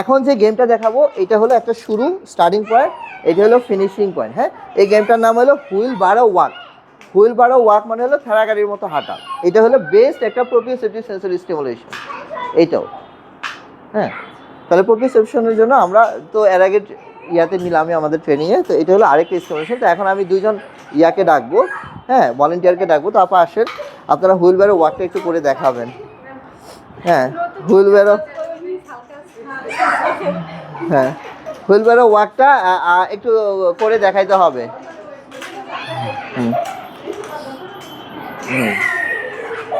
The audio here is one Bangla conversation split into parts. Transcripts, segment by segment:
এখন যে গেমটা দেখাবো, এটা হলো একটা শুরু স্টার্টিং পয়েন্ট এটা হলো ফিনিশিং পয়েন্ট হ্যাঁ? এই গেমটার নাম হলো হুইল বারো ওয়াক হুইল বারো ওয়াক মানে হলো থেরাগাড়ির মতো হাঁটা। এটা হলো বেস্ট একটা প্রোপিওসেপটিভ সেন্সরি স্টিমুলেশন এইটাও হ্যাঁ? তাহলে প্রোপিওসেপশনের জন্য আমরা তো এর আগে ইয়াতে নিলামই আমাদের ট্রেনিংয়ে তো এটা হলো আরেকটা স্টিমুলেশন তো এখন আমি দুইজন ইয়াকে ডাকবো হ্যাঁ? ভলেন্টিয়ারকে ডাকবো, তো আপা আসেন। আপনারা হুইল বারো ওয়াকটা একটু করে দেখাবেন। হ্যাঁ? হুইল বারো হ্যাঁ। হুইল বারো ওয়াকটা একটু করে দেখাইতে হবে।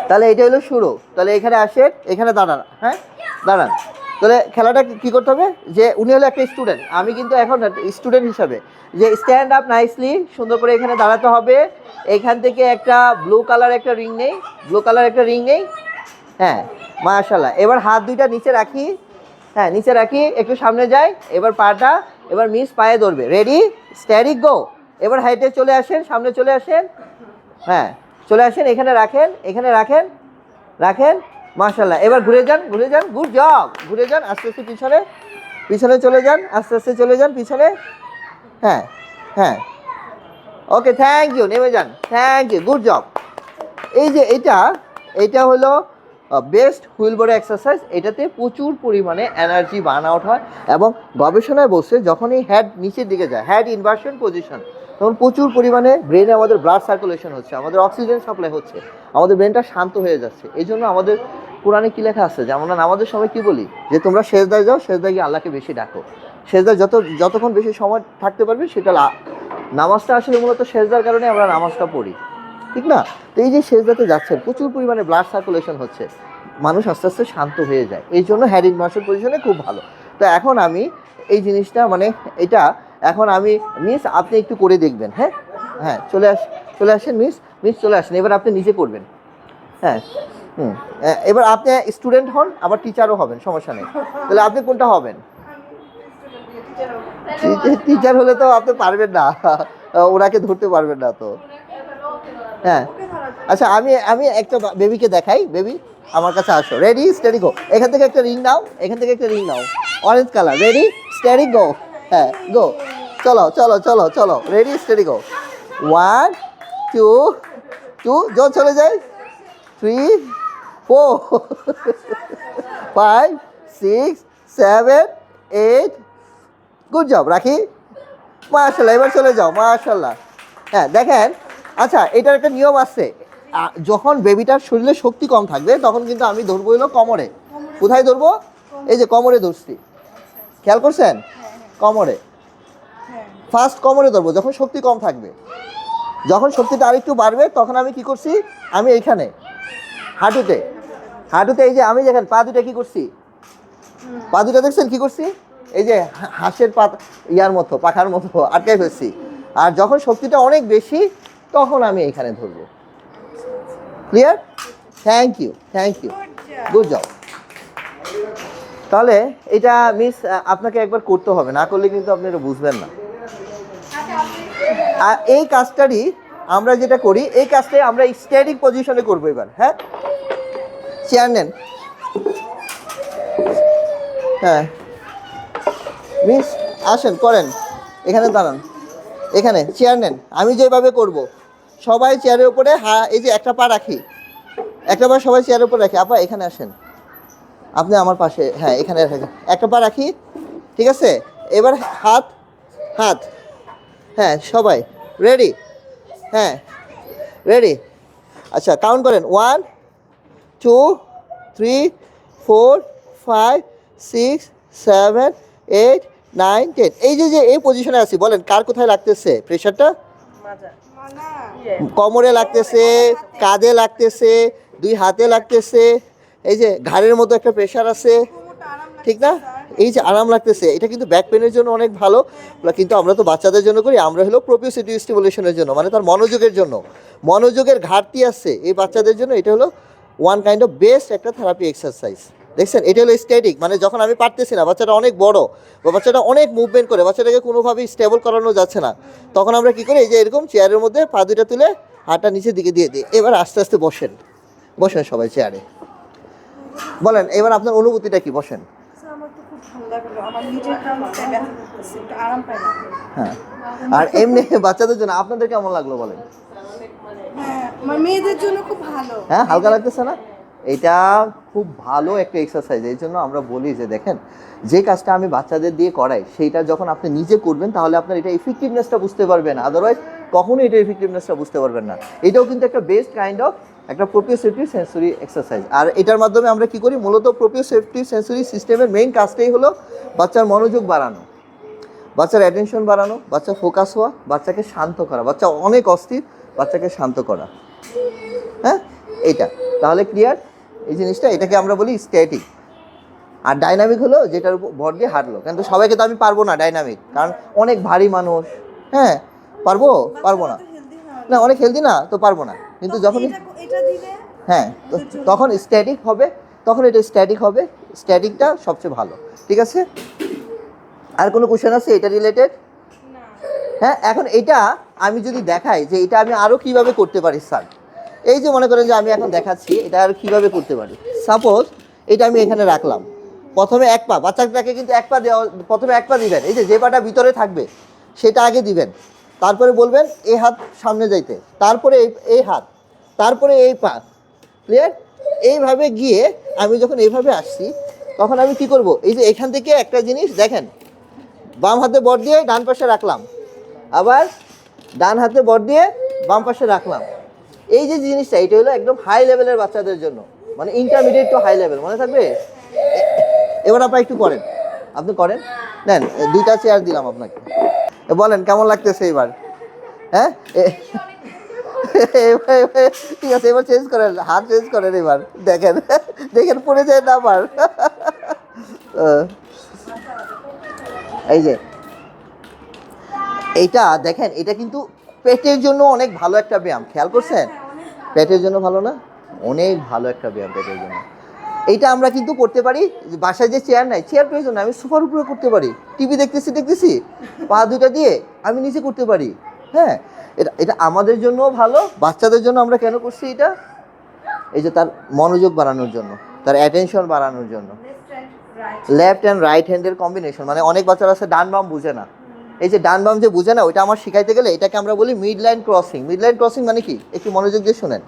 তাহলে এটা হলো শুরু। তাহলে এখানে আসে এখানে দাঁড়ান হ্যাঁ? দাঁড়ান। তাহলে খেলাটা কি- কি করতে হবে? যে উনি হলো একটা স্টুডেন্ট আমি কিন্তু এখন স্টুডেন্ট হিসাবে। যে স্ট্যান্ড আপ নাইসলি সুন্দর করে এখানে দাঁড়াতে হবে। এখান থেকে একটা ব্লু কালার একটা রিং নেই ব্লু কালার একটা রিং নেই। হ্যাঁ মাশাল্লাহ এবার হাত দুইটা নিচে রাখি। হ্যাঁ নিচে রাখি, একটু সামনে যাই, এবার পাটা, এবার মিস পায়ে ধরবে। রেডি স্ট্যারিক গো এবার হাইটে চলে আসেন, সামনে চলে আসেন। হ্যাঁ চলে আসেন, এখানে রাখেন এখানে রাখেন রাখেন। মাশাল্লাহ এবার ঘুরে যান ঘুরে যান গুড জব ঘুরে যান, আস্তে আস্তে পিছনে পিছনে চলে যান, আস্তে আস্তে চলে যান, পিছনে। হ্যাঁ হ্যাঁ। ওকে থ্যাংক ইউ নেমে যান। থ্যাংক ইউ গুড জব এই যে এটা এটা হলো বেস্ট হুইল বোর্ড এক্সারসাইজ এটাতে প্রচুর পরিমাণে এনার্জি বার্ন আউট হয় এবং গবেষণায় বলছে যখন এই হেড নিচের দিকে যায় হ্যাড ইনভার্সন পজিশন তখন প্রচুর পরিমাণে ব্রেনে আমাদের ব্লাড সার্কুলেশন হচ্ছে, আমাদের অক্সিজেন সাপ্লাই হচ্ছে, আমাদের ব্রেনটা শান্ত হয়ে যাচ্ছে। এই জন্য আমাদের পুরাণে কী লেখা আছে? যে আমরা আমাদের সময় কি বলি? যে তোমরা শেষদায় যাও শেষদায় গিয়ে আল্লাহকে বেশি ডাকো। শেষদায় যত, যতক্ষণ বেশি সময় থাকতে পারবে, সেটা নামাজটা আসলে মূলত শেষদার কারণে আমরা নামাজটা পড়ি। ঠিক না? তো এই যে শেষ শেষদাতে যাচ্ছেন প্রচুর পরিমাণে ব্লাড সার্কুলেশন হচ্ছে। মানুষ আস্তে আস্তে শান্ত হয়ে যায়। এই জন্য হ্যাড ইনভার্সন পজিশনে খুব ভালো। তো এখন আমি এই জিনিসটা মানে এটা এখন আমি মিস আপনি একটু করে দেখবেন হ্যাঁ? হ্যাঁ চলে আস চলে আসেন মিস মিস চলে আসেন। এবার আপনি নিজে করবেন। হ্যাঁ হুম এবার আপনি স্টুডেন্ট হন আবার টিচারও হবেন সমস্যা নেই। তাহলে আপনি কোনটা হবেন? টিচার হলে তো আপনি পারবেন না। ওনাকে ধরতে পারবেন না তো। হ্যাঁ। আচ্ছা আমি আমি একটা বেবিকে দেখাই। বেবি আমার কাছে আসো। রেডি স্টেডি গো এখান থেকে একটা রিং নাও। এখান থেকে একটা রিং নাও। Orange colour ready steady go হ্যাঁ গো চলো চলো চলো চলো। Ready steady go one two two জো চলে যাই three four five six seven eight good job রাখি মাশাল্লাহ, এবার চলে যাও। মাশাল্লাহ। হ্যাঁ দেখেন। আচ্ছা এটার একটা নিয়ম আছে। যখন বেবিটার শরীরে শক্তি কম থাকবে তখন কিন্তু আমি ধরবো হলো কোমরে। কোথায় ধরবো? এই যে কোমরে ধরছি। খেয়াল করছেন? কোমরে। ফার্স্ট কোমরে ধরবো যখন শক্তি কম থাকবে। যখন শক্তিটা আরেকটু বাড়বে তখন আমি কি করছি? আমি এইখানে হাঁটুতে। হাঁটুতে এই যে আমি দেখেন পা দুটা কি করছি? পা দুটা দেখছেন কি করছি? এই যে হাঁসের পা ইয়ার মতো পাখার মতো আটকাই ফেলছি। আর যখন শক্তিটা অনেক বেশি তখন আমি এখানে ধরবো। Clear thank you thank you good job তাহলে এটা মিস আপনাকে একবার করতে হবে, না করলে কিন্তু আপনি এটা বুঝবেন না। আর এই কাজটারই আমরা যেটা করি, এই কাজটাই আমরা স্ট্যাটিক পজিশনে করব এবার হ্যাঁ? চেয়ার নেন। হ্যাঁ। মিস আসেন, করেন। এখানে দাঁড়ান। এখানে চেয়ার নেন। আমি যেভাবে করব সবাই চেয়ারের উপরে হা, এই যে একটা পা রাখি। একটা পা সবাই চেয়ারের উপরে রাখি। আপা, এখানে আসেন। আপনি আমার পাশে হ্যাঁ এখানে রাখেন। একটা পা রাখি, ঠিক আছে? এবার হাত হাত। হ্যাঁ সবাই রেডি হ্যাঁ রেডি আচ্ছা কাউন্ট করেন। One two three four five six seven eight nine ten এই যে যে, এই পজিশনে আছি, বলেন, কার কোথায় লাগতেছে? প্রেশারটা কোমরে লাগতেছে কাঁধে লাগতেছে দুই হাতে লাগতেছে এই যে ঘাড়ের মতো একটা প্রেশার আছে। ঠিক না? এই যে আরাম লাগতেছে এটা কিন্তু ব্যাক পেনের জন্য অনেক ভালো কিন্তু আমরা তো বাচ্চাদের জন্য করি আমরা হলো প্রোপিওসিটি স্টিমুলেশনের জন্য মানে তার মনোযোগের জন্য। মনোযোগের ঘাটতি আছে এই বাচ্চাদের জন্য এটা হলো ওয়ান কাইন্ড অফ বেস্ট একটা থেরাপি এক্সারসাইজ দেখছেন? এটা হলো স্ট্যাটিক মানে যখন আমি পারতেছি না বাচ্চাটা অনেক বড় বা বাচ্চাটা অনেক মুভমেন্ট করে বাচ্চাটাকে কোনোভাবেই স্টেবল করানো যাচ্ছে না। তখন আমরা কি করি? এই যে এরকম চেয়ারের মধ্যে পা দুইটা তুলে হাতটা নিচের দিকে দিয়ে দিই। এবার আস্তে আস্তে বসেন। বসেন সবাই চেয়ারে বলেন এবার আপনার অনুভূতিটা কি? বসেন। হ্যাঁ। আর এমনি বাচ্চাদের জন্য আপনাদের কেমন লাগল বলেন? হ্যাঁ মেয়েদের জন্য খুব ভালো। হ্যাঁ হালকা লাগতেছে না? এটা খুব ভালো একটা এক্সারসাইজ এই জন্য আমরা বলি যে দেখেন, যে কাজটা আমি বাচ্চাদের দিয়ে করাই, সেইটা যখন আপনি নিজে করবেন, তাহলে আপনার এটা ইফেক্টিভনেসটা বুঝতে পারবেন। আদারওয়াইজ কখনোই এটা ইফেক্টিভনেসটা বুঝতে পারবেন না। এটাও কিন্তু একটা বেস্ট কাইন্ড অফ একটা প্রোপিওসেপটিভ সেন্সরি এক্সারসাইজ আর এটার মাধ্যমে আমরা কি করি? মূলত প্রোপিওসেপটিভ সেন্সরি সিস্টেমের মেইন কাজটাই হলো বাচ্চার মনোযোগ বাড়ানো। বাচ্চার অ্যাটেনশন বাড়ানো, বাচ্চা ফোকাস হওয়া, বাচ্চাকে শান্ত করা। বাচ্চা অনেক অস্থির, বাচ্চাকে শান্ত করা। হ্যাঁ? এইটা। তাহলে ক্লিয়ার এই জিনিসটা এটাকে আমরা বলি স্ট্যাটিক আর ডাইনামিক হলো যেটার উপর ভর দিয়ে হাঁটলো। কিন্তু সবাইকে তো আমি পারব না ডাইনামিক কারণ অনেক ভারী মানুষ। হ্যাঁ পারব? পারব না। না অনেক হেলদি না তো পারব না। কিন্তু যখন হ্যাঁ তখন স্ট্যাটিক হবে তখন এটা স্ট্যাটিক হবে। স্ট্যাটিকটা সবচেয়ে ভালো। ঠিক আছে? আর কোনো কোশ্চেন আছে এটা রিলেটেড হ্যাঁ এখন এটা আমি যদি দেখাই যে এটা আমি আরও কীভাবে করতে পারি স্যার? এই যে মনে করেন যে আমি এখন দেখাচ্ছি, এটা আর কীভাবে করতে পারি? সাপোজ এটা আমি এখানে রাখলাম। প্রথমে এক পা, বাচ্চাটাকে কিন্তু এক পা দেওয়া, প্রথমে এক পা দিবেন। এই যে যে পাটা ভিতরে থাকবে, সেটা আগে দিবেন। তারপরে বলবেন এই হাত সামনে যাইতে। তারপরে এই এই হাত, তারপরে এই পা। ক্লিয়ার এইভাবে গিয়ে আমি যখন এইভাবে আসছি, তখন আমি কি করব? এই যে এখান থেকে একটা জিনিস, দেখেন, বাম হাতে বর দিয়ে ডান পাশে রাখলাম। আবার ডান হাতে বর দিয়ে বাম পাশে রাখলাম। এই যে জিনিসটা, এটা হলো একদম হাই লেভেলের বাচ্চাদের জন্য। মানে ইন্টারমিডিয়েট টু হাই লেভেল মনে থাকবে? এবার আপনারা একটু করেন। আপনি করেন? নেন, দুইটা চেয়ার দিলাম আপনাকে। বলেন, কেমন লাগতেছে এবার? হ্যাঁ? ঠিক আছে, এবার চেঞ্জ করেন, হাত চেঞ্জ করেন এবার, দেখেন দেখেন, পড়ে যায় না আবার। এই যে, এইটা, দেখেন, এটা কিন্তু পেটের জন্য অনেক ভালো একটা ব্যায়াম খেয়াল করছেন? পেটের জন্য ভালো না? অনেক ভালো একটা ব্যায়াম পেটের জন্য। এইটা আমরা কিন্তু করতে পারি বাসায় যে চেয়ার নাই চেয়ার প্রয়োজন আমি সোফার উপরে করতে পারি। টিভি দেখতেছি দেখতেছি পা দুটা দিয়ে আমি নিচে করতে পারি। হ্যাঁ এটা এটা আমাদের জন্যও ভালো বাচ্চাদের জন্য আমরা কেন করছি এটা? এই যে তার মনোযোগ বাড়ানোর জন্য তার অ্যাটেনশন বাড়ানোর জন্য। লেফট অ্যান্ড রাইট হ্যান্ডের কম্বিনেশন মানে অনেক বাচ্চারা আছে ডান বাম বুঝে না। এই যে ডান বাম যে বুঝে না, ওইটা আমার শিখাইতে গেলে এটাকে আমরা বলি mid line crossing mid line crossing মানে কি? একটু মনোযোগ দিয়ে শোনেন।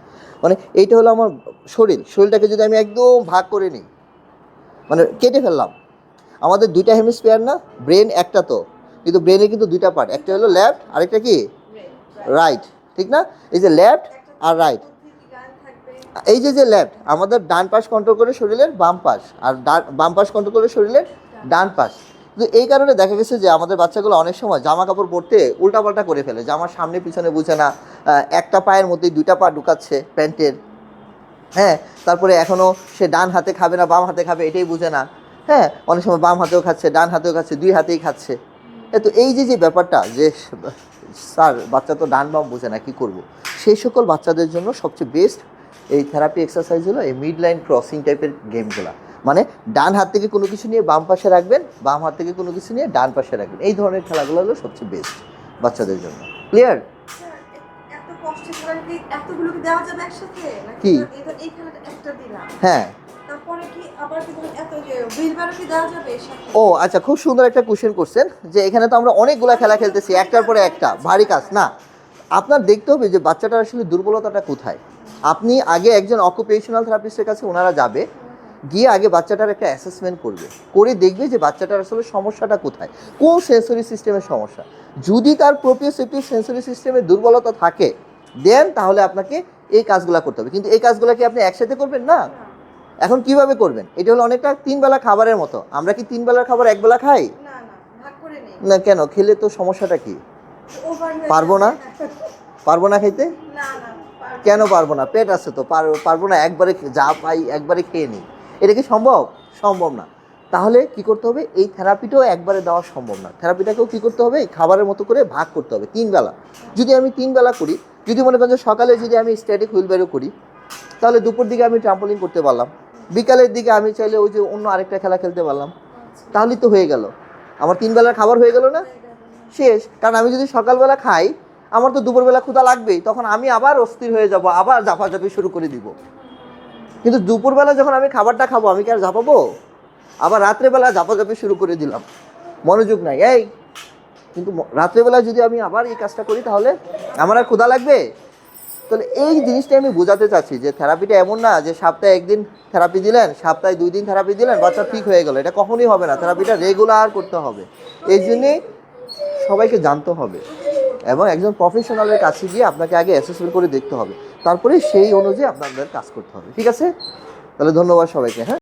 মানে এইটা হলো আমার শরীর। শরীরটাকে যদি আমি একদম ভাগ করে নিই মানে কেটে ফেললাম। আমাদের দুইটা হেমিস্ফিয়ার না ব্রেন একটা তো। কিন্তু ব্রেনে কিন্তু দুইটা পার্ট একটা হলো লেফট আরেকটা কি? রাইট ঠিক না? এই যে লেফট আর রাইট এই যে যে লেফট আমাদের ডান পাশ কন্ট্রোল করে শরীরের বাম পাশ। আর ডান- বাম পাশ কন্ট্রোল করে শরীরের ডান পাশ। কিন্তু এই কারণে দেখা গেছে যে আমাদের বাচ্চাগুলো অনেক সময় জামা কাপড় পরতে উল্টাপাল্টা করে ফেলে। জামার সামনে পিছনে বুঝে না একটা পায়ের মধ্যে দুইটা পা ঢুকাচ্ছে প্যান্টের। হ্যাঁ তারপরে এখনও সে ডান হাতে খাবে না, বাম হাতে খাবে, এটাই বুঝে না। হ্যাঁ অনেক সময় বাম হাতেও খাচ্ছে, ডান হাতেও খাচ্ছে, দুই হাতেই খাচ্ছে। তো এই যে যে ব্যাপারটা যে, স্যার, বাচ্চা তো ডান বাম বোঝে না, কী করব? সেই সকল বাচ্চাদের জন্য সবচেয়ে বেস্ট এই থেরাপি এক্সারসাইজ হলো এই মিড লাইন ক্রসিং টাইপের গেমগুলো মানে ডান হাত থেকে কোনো কিছু নিয়ে বাম পাশে রাখবেন বাম হাত থেকে কোনো কিছু নিয়ে ডান পাশে রাখবেন। এই ধরনের খেলাগুলো হলো সবচেয়ে বেস্ট বাচ্চাদের জন্য। ক্লিয়ার কি হ্যাঁ। ও আচ্ছা খুব সুন্দর একটা কোশ্চেন করছেন যে এখানে তো আমরা অনেকগুলা খেলা খেলতেছি একটার পরে একটা। ভারী কাজ না। আপনার দেখতে হবে যে বাচ্চাটার আসলে দুর্বলতাটা কোথায়। আপনি আগে একজন অকুপেশনাল থেরাপিস্টের কাছে ওনারা যাবে গিয়ে আগে বাচ্চাটার একটা অ্যাসেসমেন্ট করবে। করে দেখবে যে বাচ্চাটার আসলে সমস্যাটা কোথায় কোন সেন্সরি সিস্টেমের সমস্যা। যদি তার প্রোপিওসেপটিভ সেন্সরি সিস্টেমের দুর্বলতা থাকে দেন তাহলে আপনাকে এই কাজগুলো করতে হবে। কিন্তু এই কাজগুলো কি আপনি একসাথে করবেন? না। এখন কীভাবে করবেন? এটা হলো অনেকটা তিন বেলা খাবারের মতো। আমরা কি তিন বেলার খাবার এক বেলা খাই? না কেন? খেলে তো সমস্যাটা কি? পারব না? পারব না পারব কেন পারব না? পেট আছে তো। পার- পারব না একবারে যা পাই একবারে খেয়ে নিই। এটা কি সম্ভব? সম্ভব না। তাহলে কি করতে হবে? এই থেরাপিটাও একবারে দেওয়া সম্ভব না। থেরাপিটাকেও কি করতে হবে? খাবারের মতো করে ভাগ করতে হবে, তিন বেলা। যদি আমি তিন বেলা করি, যদি মনে করেন সকালে যদি আমি স্ট্যাটিক হুইল বেরো করি, তাহলে দুপুর দিকে আমি ট্রাম্পলিং করতে পারলাম। বিকালের দিকে আমি চাইলে ওই যে অন্য আরেকটা খেলা খেলতে পারলাম। তাহলেই তো হয়ে গেল। আমার তিন বেলার খাবার হয়ে গেল না? শেষ। কারণ আমি যদি সকালবেলা খাই, আমার তো দুপুরবেলা ক্ষুধা লাগবেই। তখন আমি আবার অস্থির হয়ে যাব, আবার ঝাপাঝাপি শুরু করে দিব। কিন্তু দুপুরবেলা যখন আমি খাবারটা খাব, আমি কি আর ঝাপাবো? আবার রাত্রেবেলা জাপাজাপি শুরু করে দিলাম। মনোযোগ নাই, এই। কিন্তু রাত্রেবেলা যদি আমি আবার এই কাজটা করি, তাহলে আমার আর ক্ষুধা লাগবে? তাহলে এই জিনিসটা আমি বোঝাতে চাচ্ছি যে থেরাপিটা এমন না যে সপ্তাহে একদিন থেরাপি দিলেন, সপ্তাহে দুই দিন থেরাপি দিলেন, বাচ্চা ঠিক হয়ে গেল। এটা কখনোই হবে না, থেরাপিটা রেগুলার করতে হবে। এই জন্যে সবাইকে জানতে হবে এবং একজন প্রফেশনালের কাছে গিয়ে আপনাকে আগে অ্যাসেসমেন্ট করে দেখতে হবে। তারপরে সেই অনুযায়ী আপনাদের কাজ করতে হবে। ঠিক আছে? তাহলে ধন্যবাদ সবাইকে হ্যাঁ?